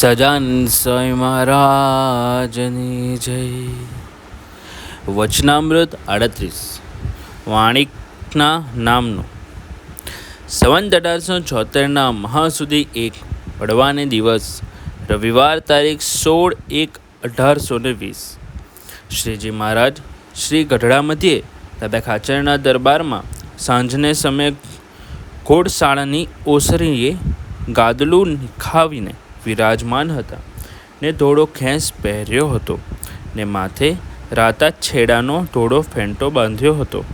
સજાન સ્વામી મહારાજની જય વચનામૃત આડત્રીસ વાણિકના નામનું સંવંત અઢારસો છોતેરના મહાસુદી એક પડવાને દિવસ રવિવાર તારીખ સોળ એક અઢારસો ને વીસ શ્રીજી મહારાજ શ્રી ગઢડા મધ્યે દાદા ખાચરના દરબારમાં સાંજને સમયે ઘોડશાળાની ઓસરીએ ગાદલું નિખાવીને વિરાજમાન હતા. ને ધોળો ખેંચ પહેર્યો હતો. ને માથે રાતા છેડાનો ધોળો ફેંટો બાંધ્યો હતો.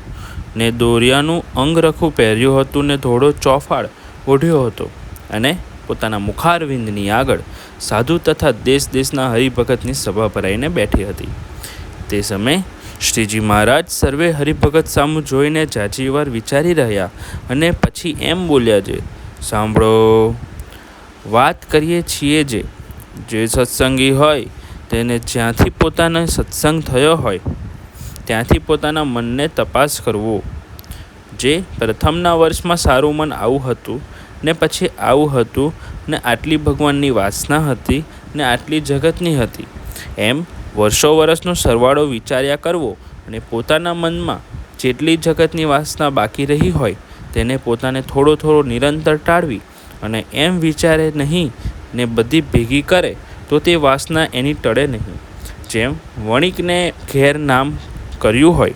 ને દોરિયાનું અંગરખું પહેર્યું હતું ને ધોળો ચોફાળ ઓઢ્યો હતો. અને પોતાના મુખારવિંદની આગળ સાધુ તથા દેશ દેશના હરિભગતની સભા ભરાઈને બેઠી હતી. તે સમયે શ્રીજી મહારાજ સર્વે હરિભગત સામું જોઈને જાજીવાર વિચારી રહ્યા અને પછી એમ બોલ્યા છે, સાંભળો. વાત કરીએ છીએ જે જે સત્સંગી હોય, તેને જ્યાંથી પોતાનો સત્સંગ થયો હોય, ત્યાંથી પોતાના મનને તપાસ કરવો. જે પ્રથમના વર્ષમાં સારું મન આવું હતું, ને પછી આવું હતું, ને આટલી ભગવાનની વાસના હતી, ને આટલી જગતની હતી. એમ વર્ષો વર્ષનો સરવાળો વિચાર્યા કરવો અને પોતાના મનમાં જેટલી જગતની વાસના બાકી રહી હોય, તેને પોતાને થોડો થોડો નિરંતર ટાળવી અને એમ વિચારે નહીં ને બધી ભેગી કરે, તો તે વાસના એની ટળે નહીં. જેમ વણિકને ઘેર નામ કર્યું હોય.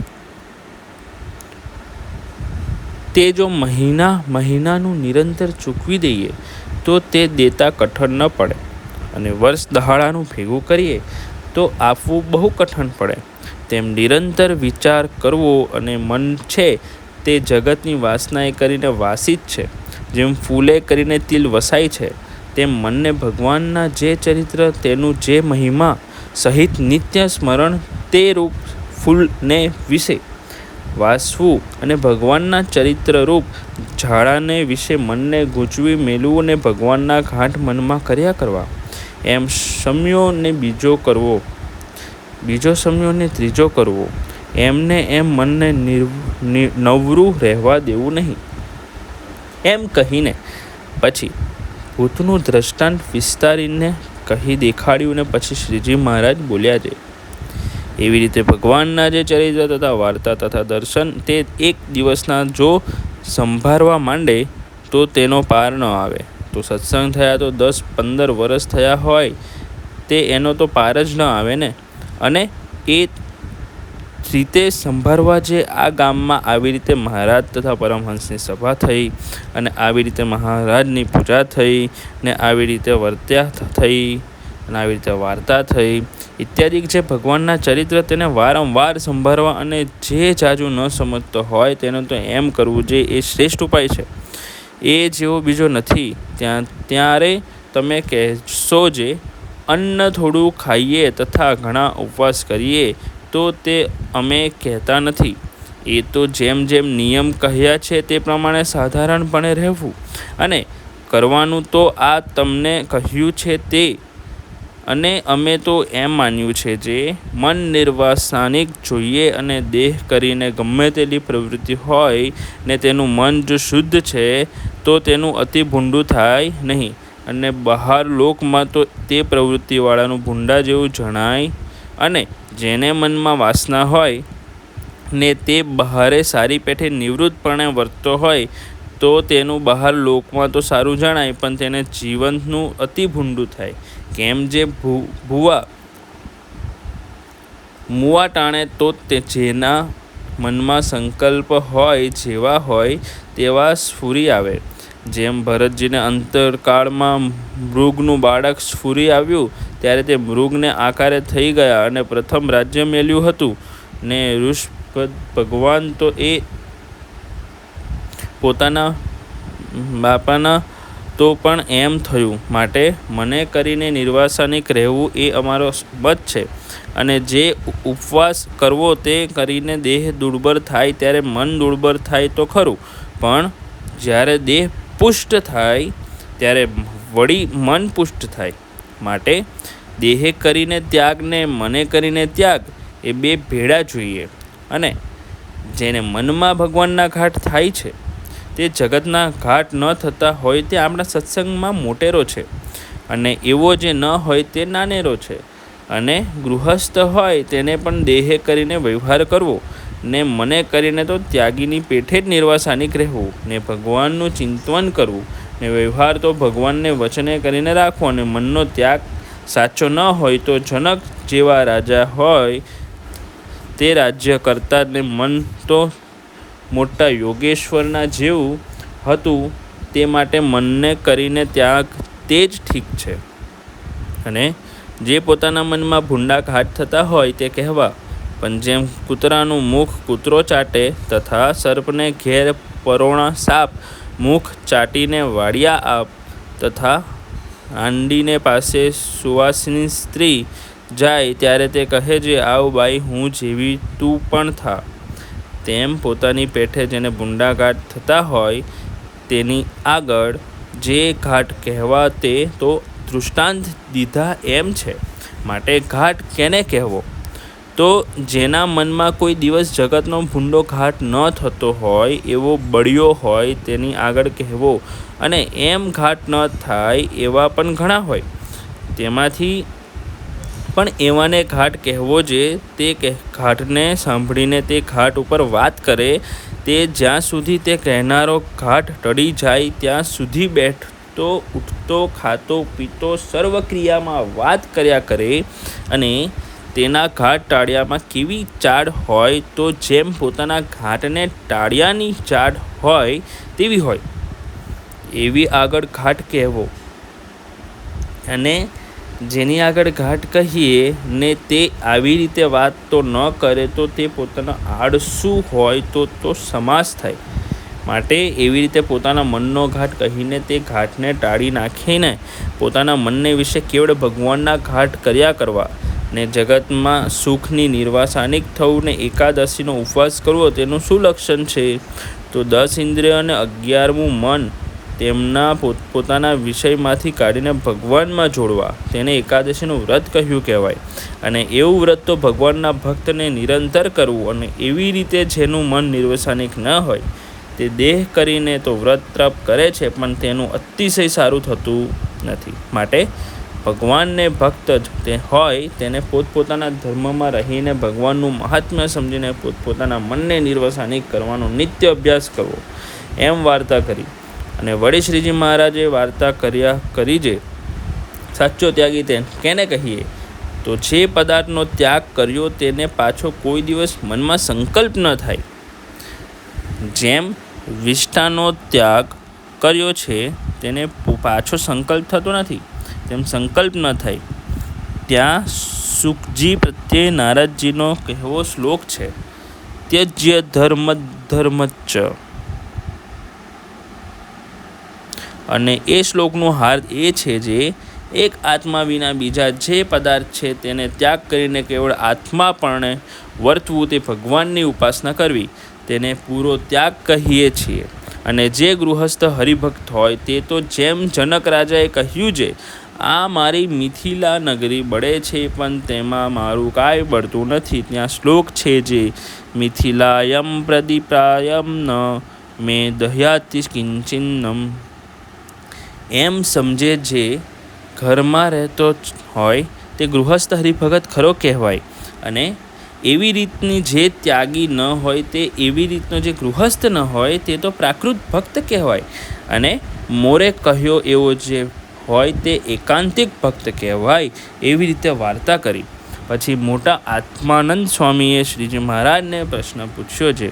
તે જો મહિના મહિનાનું નિરંતર ચૂકવી દઈએ, તો તે દેતા કઠણ ન પડે. અને વર્ષ દહાડાનું ભેગું કરીએ, તો આપવું બહુ કઠણ પડે. તેમ નિરંતર વિચાર કરવો અને મન છે તે જગતની વાસનાએ કરીને વાસી જ છે. જેમ ફૂલે કરીને તિલ વસાય છે, તેમ મનને ભગવાનના જે ચરિત્ર, તેનું જે મહિમા સહિત નિત્ય સ્મરણ તે રૂપ ફૂલને વિશે. વાસવું અને ભગવાનના ચરિત્ર રૂપ ઝાડાને વિશે મનને ગૂંચવી મેલવું અને ભગવાનના ઘાટ મનમાં કર્યા કરવા. એમ સમયોને બીજો કરવો, બીજો સમયોને ત્રીજો કરવો. એમને એમ મનને નવરું રહેવા દેવું નહીં. એમ કહીને પછી ભૂતનું દ્રષ્ટાંત વિસ્તારીને કહી દેખાડ્યું ને પછી શ્રીજી મહારાજ બોલ્યા છે, એવી રીતે ભગવાનના જે ચરિત્ર તથા વાર્તા તથા દર્શન તે એક દિવસના જો સંભાળવા માંડે તો તેનો પાર ન આવે. તો સત્સંગ થયા તો દસ પંદર વર્ષ થયા હોય, તે એનો તો પાર જ ન આવે ને? અને એ રીતે સંભાળવા જે આ ગામમાં આવી રીતે મહારાજ તથા પરમહંસની સભા થઈ અને આવી રીતે મહારાજની પૂજા થઈ ને આવી રીતે વર્ત્યા થઈ અને આવી રીતે વાર્તા થઈ, ઇત્યાદિ જે ભગવાનના ચરિત્ર તેને વારંવાર સંભાળવા અને જે જાજુ ન સમજતો હોય તેનું તો એમ કરવું જે એ શ્રેષ્ઠ ઉપાય છે. એ જેવો બીજો નથી. ત્યાં, ત્યારે તમે કહેશો જે, અન્ન થોડું ખાઈએ તથા ઘણા ઉપવાસ કરીએ તો તે અમે કહેતા નથી. એ તો જેમ જેમ નિયમ કહ્યા છે તે પ્રમાણે સાધારણપણે રહેવું. અને કરવાનું તો આ તમને કહ્યું છે તે. અને અમે તો એમ માન્યું છે જે મન નિર્વાસાનિક જોઈએ અને દેહ કરીને ગમે તેટલી પ્રવૃત્તિ હોય ને તેનું મન જો શુદ્ધ છે, તો તેનું અતિ ભૂંડું થાય નહીં. અને બહાર લોકમાં તો તે પ્રવૃત્તિવાળાનું ભૂંડા જેવું જણાય. અને જેને મનમાં વાસના હોય ને તે બહારે સારી પેઠે નિવૃત્તપણે વર્તતો હોય, તો તેનું બહાર લોકમાં તો સારું જણાય, પણ તેને જીવનનું અતિ ભૂંડું થાય. કેમ જે ભૂવા મુવા ટાણે તો તે જેના મનમાં સંકલ્પ હોય, જેવા હોય, તેવા સ્ફુરી આવે. જેમ ભરતજીને અંતરકાળમાં મૃગનું બાળક સ્ફુરી આવ્યું, ત્યારે તે મૃગને આકારે થઈ ગયા અને પ્રથમ રાજ્ય મેળ્યું હતું. ને ઋષભ ભગવાન તો એ પોતાના બાપાના તો પણ એમ થયું. માટે મને કરીને નિર્વાસાનિક રહેવું એ અમારો મત છે. અને જે ઉપવાસ કરવો તે કરીને દેહ દુર્બળ થાય ત્યારે મન દુર્બળ થાય તો ખરું. પણ જ્યારે દેહ પુષ્ટ થાય ત્યારે વળી મન પુષ્ટ થાય. માટે દેહે કરીને ત્યાગ ને મને કરીને ત્યાગ એ બે ભેળા જોઈએ. અને જેને મનમાં ભગવાનના ઘાટ થાય છે, તે જગતના ઘાટ ન થતા હોય તે આપણા સત્સંગમાં મોટેરો છે. અને એવો જે ન હોય તે નાનેરો છે. અને ગૃહસ્થ હોય તેને પણ દેહે કરીને વ્યવહાર કરવો. ને મને કરીને તો ત્યાગીની પેઠે જ નિર્વાસાનિક રહેવું, ને ભગવાનનું ચિંતન કરવું, ને વ્યવહાર તો ભગવાનને વચને કરીને રાખવો અને મનનો ત્યાગ સાચો ન હોય તો જનક જેવા રાજા હોય તે રાજ્ય કરતા ને મન તો મોટા યોગેશ્વરના જેવું હતું તે માટે મનને કરીને ત્યાગ તે જ ઠીક છે. અને જે પોતાના મનમાં ભૂંડા ઘાટ થતા હોય તે કહેવા પણ જેમ કૂતરાનું મુખ કૂતરો ચાટે તથા સર્પને ઘેર પરોણા સાપ મુખ ચાટીને વાડિયા આપ તથા આંડીને પાસે સુવાસની સ્ત્રી જાય ત્યારે તે કહે છે, આવ બાઈ, હું જેવી તું પણ થા. તેમ પોતાની પેઠે જેને ભૂંડાઘાટ થતા હોય તેની આગળ જે ઘાટ કહેવા તે તો દૃષ્ટાંત દીધા એમ છે. માટે ઘાટ કેને કહેવો? તો જેના મનમાં કોઈ દિવસ જગતનો ભૂંડો ઘાટ ન થતો હોય, એવો બળિયો હોય, તેની આગળ કહેવો અને એમ ઘાટ ન થાય એવા પણ ઘણા હોય. તેમાંથી પણ એવાને ઘાટ કહેવો જે તે ઘાટને સાંભળીને તે ઘાટ ઉપર વાત કરે, તે જ્યાં સુધી તે કહેનારો ઘાટ ટળી જાય, ત્યાં સુધી બેઠતો, ઉઠતો, ખાતો, પીતો સર્વ ક્રિયામાં વાત કર્યા કરે અને તેના ઘાટ ટાળિયામાં કેવી ચાડ હોય તો જેમ પોતાના ઘાટને ટાળિયાની ચાડ હોય તેવી હોય. એવી આગળ ઘાટ કહેવો. અને જેની આગળ ઘાટ કહીએ ને તે આવી રીતે વાત તો ન કરે તો તે પોતાના આળસુ હોય તો તો સમાસ થાય. માટે એવી રીતે પોતાના મનનો ઘાટ કહીને તે ઘાટને ટાળી નાખીને પોતાના મનને વિશે કેવળ ભગવાનના ઘાટ કર્યા કરવા. ને જગતમાં સુખની નિર્વાસાનિક થવું ને એકાદશીનો ઉપવાસ કરવો તેનું શું લક્ષણ છે? તો દસ ઇન્દ્રિય અને અગિયારમું મન તેમના પોતપોતાના વિષયમાંથી કાઢીને ભગવાનમાં જોડવા. તેને એકાદશીનું વ્રત કહ્યું કહેવાય. અને એવું વ્રત તો ભગવાનના ભક્તને નિરંતર કરવું અને એવી રીતે જેનું મન નિર્વસાનિક ન હોય, તે દેહ કરીને તો વ્રત તપ કરે છે, પણ તેનું અતિશય સારું થતું નથી. માટે ભગવાનને ભક્ત તે હોય, તેને પોતપોતાના ધર્મમાં રહીને ભગવાનનું મહાત્મ્ય સમજીને પોતપોતાના મનને નિર્વસાની કરવાનો નિત્ય અભ્યાસ કરવો. એમ વાર્તા કરી. અને વળી શ્રીજી મહારાજે વાર્તા કર્યા કરી જે. સાચો ત્યાગી તે કેને કહીએ? તો જે પદાર્થનો ત્યાગ કર્યો તેને પાછો કોઈ દિવસ મનમાં સંકલ્પ ન થાય. જેમ વિષ્ઠાનો ત્યાગ કર્યો છે, તેને પાછો સંકલ્પ થતો નથી. તેમ સંકલ્પ ન થાય. ત્યાં સુખજી પ્રત્યે નારદજીનો કહેવો શ્લોક છે. ત્યજ્ય ધર્મ ધર્મચ્ચ. અને એ શ્લોકનો હાર્દ એ છે જે એક આત્મા વિના બીજા જે પદાર્થ છે તેને ત્યાગ કરીને કેવળ આત્માપણે વર્તવું તે ભગવાનની ઉપાસના કરવી. તેને પૂરો ત્યાગ કહીએ છીએ. અને જે ગૃહસ્થ હરિભક્ત હોય તે તો જેમ જનક રાજાએ કહ્યું છે આ મારી મિથિલા નગરી બળે છે, પણ તેમાં મારું કાંઈ બળતું નથી. ત્યાં શ્લોક છે જે, મિથિલાયમ પ્રદીપાયમ ન, મેં દહ્યાતિ કિંચિન્નમ. એમ સમજે જે, ઘરમાં રહેતો હોય, તે ગૃહસ્થ હરિભગત ખરો કહેવાય. અને એવી રીતની જે ત્યાગી ન હોય, તે એવી રીતનો જે ગૃહસ્થ ન હોય, તે તો પ્રાકૃત ભક્ત કહેવાય. અને મોરે કહ્યો એવો જે હોય તે એકાંતિક ભક્ત કહેવાય એવી રીતે વાર્તા કરી. પછી મોટા આત્માનંદ સ્વામીએ શ્રીજી મહારાજને પ્રશ્ન પૂછ્યો છે,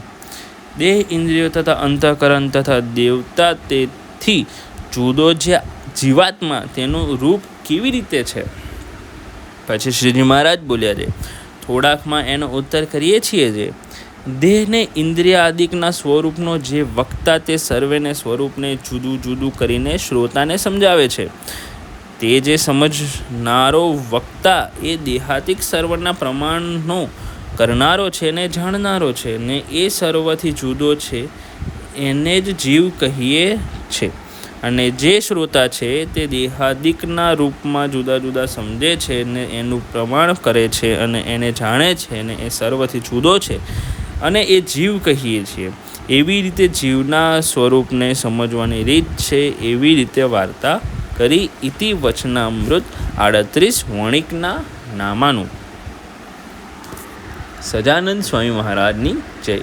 દેહ ઇન્દ્રિયો તથા અંતઃકરણ તથા દેવતા તેથી જુદો જે જીવાત્મા તેનું રૂપ કેવી રીતે છે? પછી શ્રીજી મહારાજ બોલ્યા છે, થોડાકમાં એનો ઉત્તર કરીએ છીએ જે દેહને ઇન્દ્રિય આદિકના સ્વરૂપનો જે વક્તા તે સર્વેને સ્વરૂપને જુદું જુદું કરીને શ્રોતાને સમજાવે છે. તે જે સમજનારો વક્તા એ દેહાતિક સર્વના પ્રમાણનો કરનારો છે ને જાણનારો છે ને એ સર્વથી જુદો છે, એને જ જીવ કહીએ છે. અને જે શ્રોતા છે તે દેહાદિકના રૂપમાં જુદા જુદા સમજે છે ને એનું પ્રમાણ કરે છે અને એને જાણે છે ને એ સર્વથી જુદો છે. અને એ જીવ કહીએ છીએ. એવી રીતે જીવના સ્વરૂપને સમજવાની રીત છે એવી રીતે વાર્તા કરી ઇતિ વચનામૃત આડત્રીસ વણિકના નામાનું. સજાનંદ સ્વામી મહારાજની જય.